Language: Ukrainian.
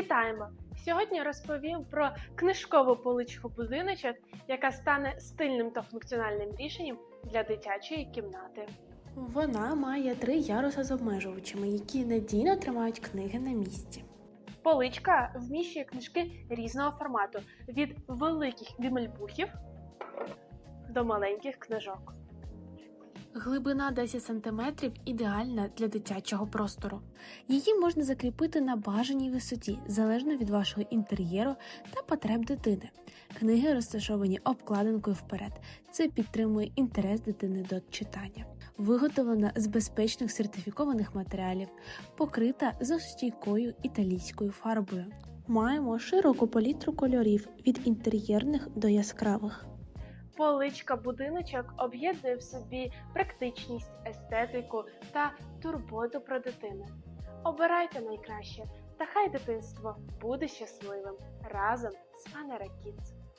Вітаємо! Сьогодні розповім про книжкову поличку будиночок, яка стане стильним та функціональним рішенням для дитячої кімнати. Вона має три яруса з обмежувачами, які надійно тримають книги на місці. Поличка вміщує книжки різного формату від великих гімельбухів до маленьких книжок. Глибина 10 см ідеальна для дитячого простору. Її можна закріпити на бажаній висоті, залежно від вашого інтер'єру та потреб дитини. Книги розташовані обкладинкою вперед. Це підтримує інтерес дитини до читання. Виготовлена з безпечних сертифікованих матеріалів, покрита застійкою італійською фарбою. Маємо широку палітру кольорів від інтер'єрних до яскравих. Поличка будиночок об'єднує в собі практичність, естетику та турботу про дитину. Обирайте найкраще, та хай дитинство буде щасливим разом з Kids.